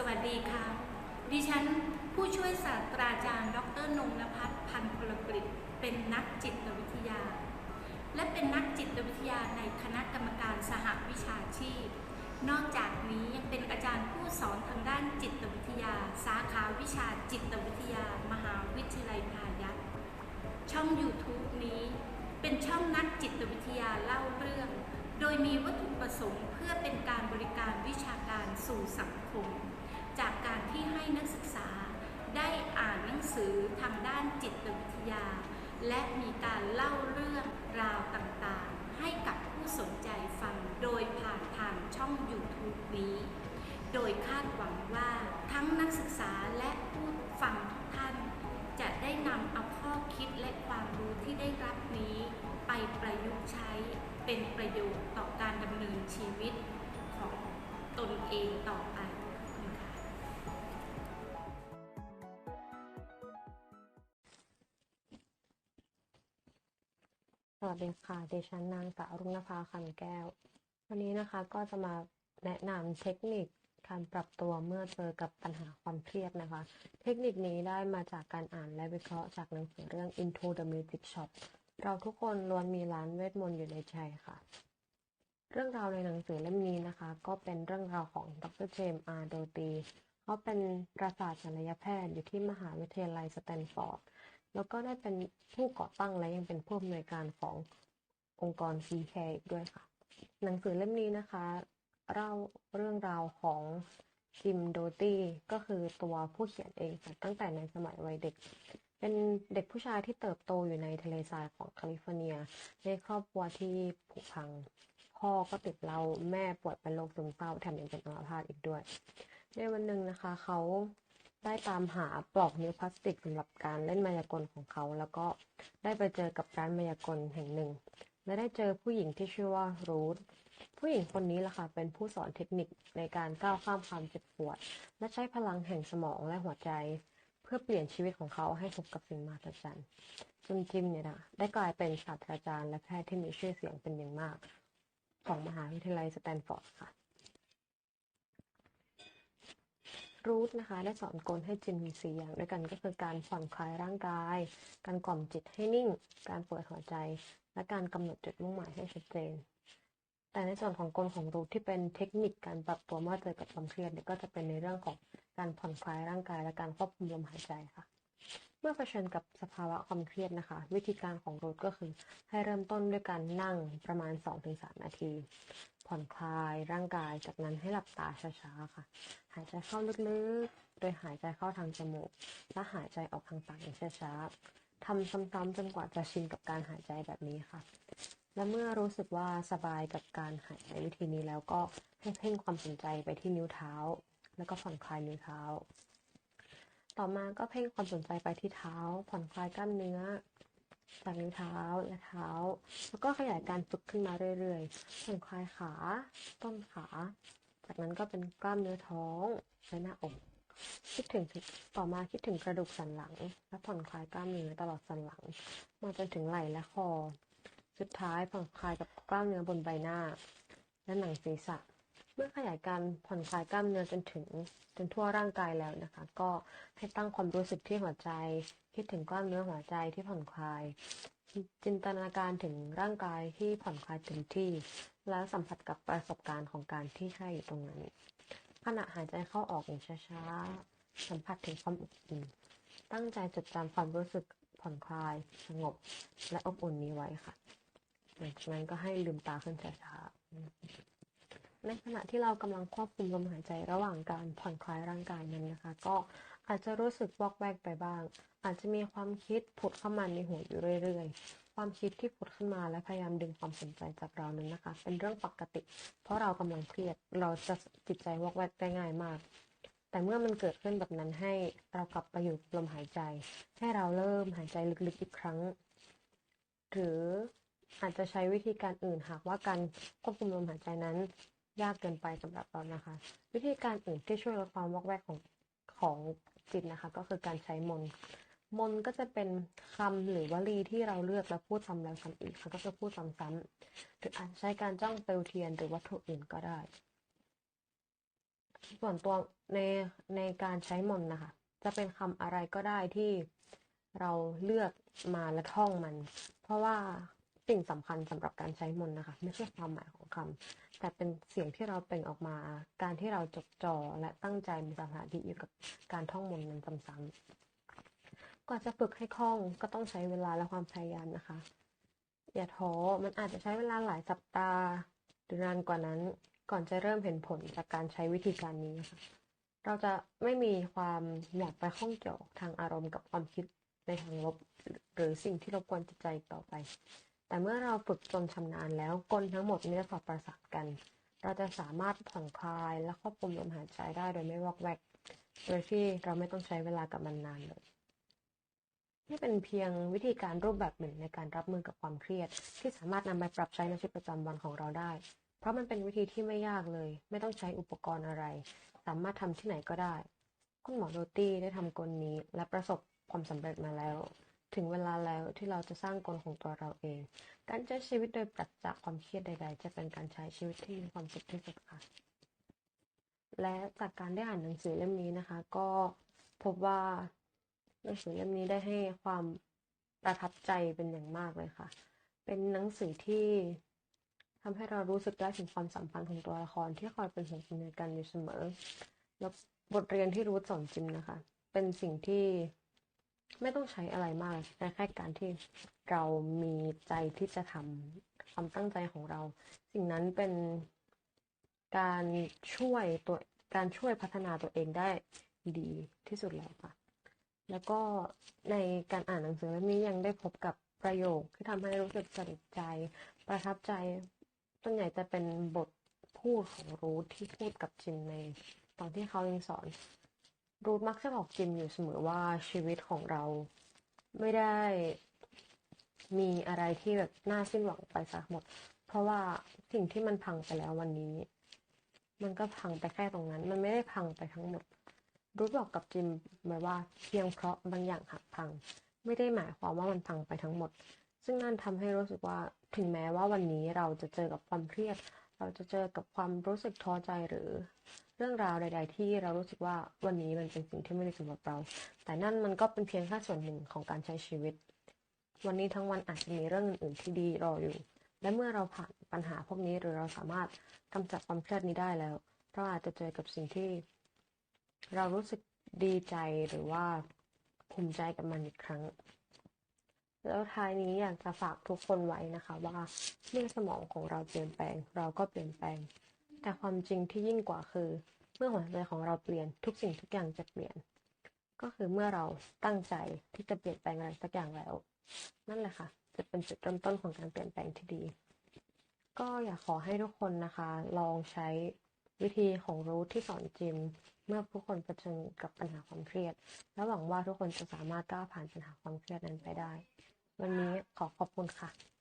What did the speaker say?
สวัสดีค่ะ ดิฉันผู้ช่วยศาสตราจารย์ ดรนงนภัสพันธ์พลกฤษเป็นนักจิตวิทยา และเป็นนักจิตวิทยาในคณะกรรมการสหวิชาชีพ นอกจากนี้ยังเป็นอาจารย์ผู้สอนทางด้านจิตวิทยา สาขาวิชาจิตวิทยา มหาวิทยาลัยพายัพช่อง YouTube นี้เป็นช่องนักจิตวิทยาเล่าเรื่อง โดยมีวัตถุประสงค์เพื่อเป็นการบริการวิชาการสู่สังคม จากการที่ให้นักศึกษาได้อ่านหนังสือทางด้านจิตวิทยา และมีการเล่าเรื่องราวต่างๆ ให้กับผู้สนใจฟังโดยผ่านทางช่อง YouTube นี้ โดยคาดหวังว่าทั้งนักศึกษาและผู้ฟังทุกท่าน จะได้นำเอาข้อคิดและความรู้ที่ได้รับนี้ ไปประยุกต์ใช้เป็นประโยชน์ต่อการดำเนินชีวิตของตนเองต่อ วัสดีค่ะดิฉันนางสาวรุ่งนภาคันแก้ว วันนี้นะคะก็จะมาแนะนำเทคนิคการปรับตัวเมื่อเจอกับปัญหาความเครียดนะคะ เทคนิคนี้ได้มาจากการอ่านและวิเคราะห์จากหนังสือเรื่อง Into the Magic Shop เราทุกคนล้วนมีร้านเวทมนต์อยู่ในใจค่ะ เรื่องราวในหนังสือเล่มนี้นะคะ ก็เป็นเรื่องราวของดรเจมส์อาร์โดตีเขาเป็นประสาทศัลยแพทย์อยู่ที่มหาวิทยาลัยสแตนฟอร์ด แล้วก็ได้เป็นผู้ก่อตั้งและยังเป็นผู้อำนวยการขององค์กร CK อีกด้วยค่ะ หนังสือเล่มนี้นะคะเล่าเรื่องราวของจิมโดตี้ก็คือตัวผู้เขียนเองค่ะตั้งแต่ในสมัยวัยเด็ก เป็นเด็กผู้ชายที่เติบโตอยู่ในทะเลทรายของแคลิฟอร์เนีย ในครอบครัวที่ผุพัง พ่อก็ติดเหล้าแม่ป่วยเป็นโรคซึมเศร้าแถมยังเป็นอัมพาตอีกด้วย ในวันหนึ่งนะคะ เขา ได้ตามหาปลอกนิ้วพลาสติกสำหรับการเล่นมายากลของเขา แล้วก็ได้ไปเจอกับร้านมายากลแห่งหนึ่ง และได้เจอผู้หญิงที่ชื่อว่ารูทผู้หญิงคนนี้ล่ะค่ะเป็นผู้สอนเทคนิคในการก้าวข้ามความเจ็บปวด และใช้พลังแห่งสมองและหัวใจ เพื่อเปลี่ยนชีวิตของเขาให้พบกับสิ่งมหัศจรรย์จนจิมเนี่ยนะได้กลายเป็นศาสตราจารย์และแพทย์ที่มีชื่อเสียงเป็นอย่างมาก ของมหาวิทยาลัยสแตนฟอร์ดค่ะ รูทนะคะได้สอนกลให้จินมีสี่อย่างด้วยกันก็คือการผ่อนคลายร่างกาย การกล่อมจิตให้นิ่ง การเปิดหัวใจ และการกำหนดจุดมุ่งหมายให้ชัดเจน แต่ในส่วนของกลของรูทที่เป็นเทคนิคการปรับตัวเมื่อเจอกับความเครียดก็จะเป็นในเรื่องของการผ่อนคลายร่างกาย และการควบคุมลมหายใจค่ะ มื่อเผชิญกับสภาวะความเครียดนะคะ วิธีการของรูทก็คือ ให้เริ่มต้นด้วยการนั่งประมาณ 2-3 นาที ผ่อนคลายร่างกายจากนั้นให้หลับตาช้าๆค่ะ หายใจเข้าลึกๆ โดยหายใจเข้าทางจมูก และหายใจออกทางปากอย่างช้าๆทำซ้ำๆจนกว่าจะชินกับการหายใจแบบนี้ค่ะ และเมื่อรู้สึกว่าสบายกับการหายใจวิธีนี้แล้วก็ให้เพ่งความสนใจไปที่นิ้วเท้า แล้วก็ผ่อนคลายนิ้วเท้า ต่อมาก็เพ่งความสนใจไปที่เท้า ผ่อนคลายกล้ามเนื้อจากนิ้วเท้าและเท้า แล้วก็ขยายการฝึกขึ้นมาเรื่อยๆผ่อนคลายขา ต้นขา จากนั้นก็เป็นกล้ามเนื้อท้องและหน้าอกคิดถึงต่อมาคิดถึงกระดูกสันหลัง และผ่อนคลายกล้ามเนื้อตลอดสันหลัง มาจนถึงไหล่และคอ สุดท้ายผ่อนคลายกับกล้ามเนื้อบนใบหน้า และหนังศีรษะ เมื่อขยายการผ่อนคลายกล้ามเนื้อจนถึงจนทั่วร่างกายแล้วนะคะ ก็ให้ตั้งความรู้สึกที่หัวใจ คิดถึงกล้ามเนื้อหัวใจที่ผ่อนคลาย จินตนาการถึงร่างกายที่ผ่อนคลายเต็มที่ แล้วสัมผัสกับประสบการณ์ของการที่แค่อยู่ตรงนั้นขณะหายใจเข้าออกอย่างช้าๆ สัมผัสถึงความอบอุ่น ตั้งใจจดจำความรู้สึกผ่อนคลาย สงบ และอบอุ่นนี้ไว้ค่ะหลังจากนั้นก็ให้ลืมตาขึ้นช้าๆ ในขณะที่เรากำลังควบคุมลมหายใจระหว่างการผ่อนคลายร่างกายนั้นนะคะ ก็อาจจะรู้สึกวอกแวกไปบ้าง อาจจะมีความคิดผุดเข้ามาในหัวอยู่เรื่อยๆ ความคิดที่ผุดขึ้นมาและพยายามดึงความสนใจจากเรานั้นนะคะ เป็นเรื่องปกติ เพราะเรากำลังเครียดเราจะจิตใจวอกแวกได้ง่ายมาก แต่เมื่อมันเกิดขึ้นแบบนั้นให้เรากลับไปอยู่ลมหายใจ ให้เราเริ่มหายใจลึกๆอีกครั้ง หรืออาจจะใช้วิธีการอื่นหากว่าการควบคุมลมหายใจนั้น ยากเกินไปสำหรับเรานะคะ วิธีการอื่นที่ช่วยลดความวอกแวกของของจิตนะคะ ก็คือการใช้มน์มน์ก็จะเป็นคำหรือวลีที่เราเลือกแล้วพูดซ้ำแล้วซ้ำอีกค่ะก็จะพูดซ้ำๆหรืออาจใช้การจ้องเปลวเทียนหรือวัตถุอื่นก็ได้ ส่วนตัวในในการใช้มน์นะคะ จะเป็นคำอะไรก็ได้ที่เราเลือกมาและท่องมัน เพราะว่า สิ่งสำคัญสำหรับการใช้มนนะคะ ไม่ใช่ความหมายของคำแต่เป็นเสียงที่เราเปล่งออกมา การที่เราจดจ่อและตั้งใจมีสมาธิอยู่กับการท่องมนนั้นซ้ำๆกว่าจะฝึกให้คล่องก็ต้องใช้เวลาและความพยายามนะคะ อย่าท้อมันอาจจะใช้เวลาหลายสัปดาห์หรือนานกว่านั้น ก่อนจะเริ่มเห็นผลจากการใช้วิธีการนี้ค่ะเราจะไม่มีความอยากไปข้องเกี่ยวทางอารมณ์กับความคิดในทางลบหรือสิ่งที่รบกวนจิตใจต่อไป แต่เมื่อเราฝึกจนชำนาญแล้วกลทั้งหมดนี้จะสอดประสานกัน เราจะสามารถผ่อนคลายและควบคุมลมหายใจได้โดยไม่วอกแวก โดยที่เราไม่ต้องใช้เวลากับมันนานเลยนี่เป็นเพียงวิธีการรูปแบบหนึ่งในการรับมือกับความเครียด ที่สามารถนำไปปรับใช้ในชีวิตประจำวันของเราได้ เพราะมันเป็นวิธีที่ไม่ยากเลย ไม่ต้องใช้อุปกรณ์อะไร สามารถทำที่ไหนก็ได้ คุณหมอโดตี้ได้ทำกลนี้และประสบความสำเร็จมาแล้ว ถึงเวลาแล้วที่เราจะสร้างกลของตัวเราเอง การใช้ชีวิตโดยปราศจากความเครียดใด ๆ จะเป็นการใช้ชีวิตที่มีความสุขที่สุดค่ะ และจากการได้อ่านหนังสือเล่มนี้นะคะ ก็พบว่าหนังสือเล่มนี้ได้ให้ความประทับใจเป็นอย่างมากเลยค่ะ เป็นหนังสือที่ทำให้เรารู้สึกได้ถึงความสัมพันธ์ของตัวละครที่คอยเป็นห่วงใยกันอยู่เสมอ แล้วบทเรียนที่รู้สอนจิมนะคะ เป็นสิ่งที่ ไม่ต้องใช้อะไรมากแต่แค่การที่เรามีใจที่จะทำความตั้งใจของเรา สิ่งนั้นเป็นการช่วยตัวการช่วยพัฒนาตัวเองได้ดีที่สุดแล้วค่ะ แล้วก็ในการอ่านหนังสือเล่มนี้ยังได้พบกับประโยคที่ทำให้รู้สึกสนิทใจ ประทับใจส่วนใหญ่จะเป็นบทพูดของรูทที่พูดกับจิมในตอนที่เขายังสอน รูทมักจะบอกจิมอยู่เสมอว่าชีวิตของเราไม่ได้มีอะไรที่แบบน่าสิ้นหวังไปสักหมด เพราะว่าสิ่งที่มันพังไปแล้ววันนี้ มันก็พังไปแค่ตรงนั้น มันไม่ได้พังไปทั้งหมด รูทบอกกับจิมไว้ว่าเพียงเพราะบางอย่างหักพัง ไม่ได้หมายความว่ามันพังไปทั้งหมด ซึ่งนั่นทำให้รู้สึกว่าถึงแม้ว่าวันนี้เราจะเจอกับความเครียด เราจะเจอกับความรู้สึกท้อใจหรือ เรื่องราวใด ๆ ที่เรารู้สึกว่าวันนี้มันเป็นสิ่งที่ไม่ดีสำหรับเรา แต่นั่นมันก็เป็นเพียงแค่ส่วนหนึ่งของการใช้ชีวิต วันนี้ทั้งวันอาจจะมีเรื่องอื่นๆที่ดีรออยู่ และเมื่อเราผ่านปัญหาพวกนี้หรือเราสามารถกำจัดความเครียดนี้ได้แล้ว เราอาจจะเจอกับสิ่งที่ เรารู้สึกดีใจหรือว่าภูมิใจกับมันอีกครั้ง แล้วท้ายนี้อยากจะฝากทุกคนไว้นะคะ ว่าเมื่อสมองของเราเปลี่ยนแปลง เราก็เปลี่ยนแปลง แต่ความจริงที่ยิ่งกว่าคือ เมื่อหัวใจของเราเปลี่ยนทุกสิ่งทุกอย่างจะเปลี่ยน ก็คือเมื่อเราตั้งใจที่จะเปลี่ยนแปลงอะไรสักอย่างแล้ว นั่นแหละค่ะ จะเป็นจุดเริ่มต้นของการเปลี่ยนแปลงที่ดี ก็อยากขอให้ทุกคนนะคะ ลองใช้วิธีของรู้ที่สอนจิม เมื่อผู้คนเผชิญกับปัญหาความเครียด และหวังว่าทุกคนจะสามารถก้าวผ่านปัญหาความเครียดนั้นไปได้ วันนี้ขอขอบคุณค่ะ